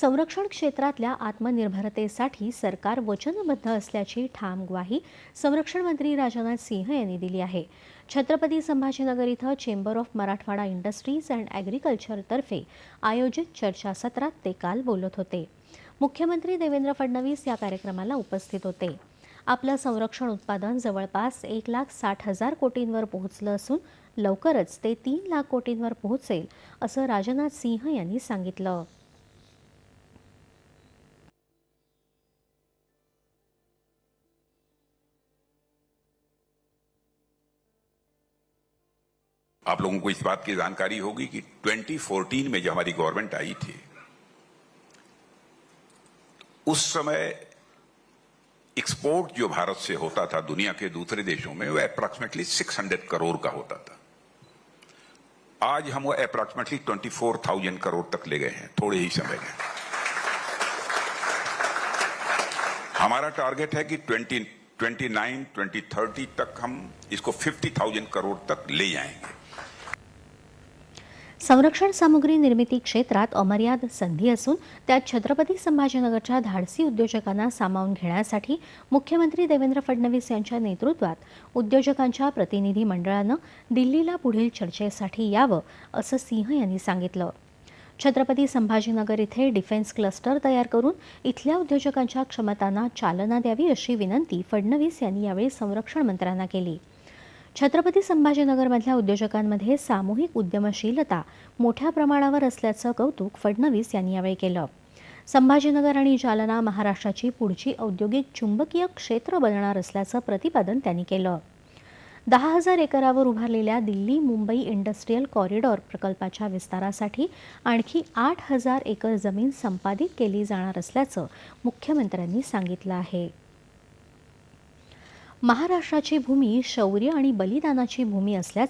संरक्षण क्षेत्रातल्या आत्मनिर्भरतेसाठी सरकार वचनबद्ध असल्याची ठाम ग्वाही संरक्षण मंत्री राजनाथ सिंह यांनी दिली आहे. छत्रपती संभाजीनगर इथं chamber of Marathwada industries and ॲग्रिकल्चरतर्फे आयोजित चर्चासत्रात ते काल बोलत होते. मुख्यमंत्री देवेंद्र फडणवीस या कार्यक्रमाला उपस्थित होते. आपलं संरक्षण उत्पादन जवळपास एक लाख साठ हजार कोटींवर पोहोचलं असून लवकरच ते तीन लाख कोटींवर पोहोचेल असं राजनाथ सिंह यांनी सांगितलं. आप लोगों को इस बात की जानकारी होगी कि 2014 में जब हमारी गवर्नमेंट आई थी उस समय एक्सपोर्ट जो भारत से होता था दुनिया के दूसरे देशों में वो अप्रॉक्सीमेटली 600 करोड़ का होता था। आज हम वो अप्रॉक्सीमेटली 24,000 करोड़ तक ले गए हैं थोड़े ही समय में। हमारा टारगेट है कि 20 29 2030 तक हम इसको 50,000 करोड़ तक ले जाएँगे। संरक्षण सामुग्री निर्मिती क्षेत्रात अमर्याद संधी असून त्यात छत्रपती संभाजीनगरच्या धाडसी उद्योजकांना सामावून घेण्यासाठी मुख्यमंत्री देवेंद्र फडणवीस यांच्या नेतृत्वात उद्योजकांच्या प्रतिनिधी मंडळानं दिल्लीला पुढील चर्चेसाठी यावं असं सिंह यांनी सांगितलं. छत्रपती संभाजीनगर इथे डिफेन्स क्लस्टर तयार करून इथल्या उद्योजकांच्या क्षमतांना चालना द्यावी अशी विनंती फडणवीस यांनी यावेळी संरक्षण मंत्र्यांना केली. छत्रपती संभाजीनगरमधल्या उद्योजकांमध्ये सामूहिक उद्यमशीलता मोठ्या प्रमाणावर असल्याचं कौतुक फडणवीस यांनी यावेळी केलं. संभाजीनगर आणि जालना महाराष्ट्राची पुढची औद्योगिक चुंबकीय क्षेत्र बनणार असल्याचं प्रतिपादन त्यांनी केलं. दहा हजार एकरावर उभारलेल्या दिल्ली मुंबई इंडस्ट्रीयल कॉरिडॉर प्रकल्पाच्या विस्तारासाठी आणखी आठ हजार एकर जमीन संपादित केली जाणार असल्याचं मुख्यमंत्र्यांनी सांगितलं आहे. महाराष्ट्राची भूमी शौर्य आणि बलिदानाची भूमी असल्याचं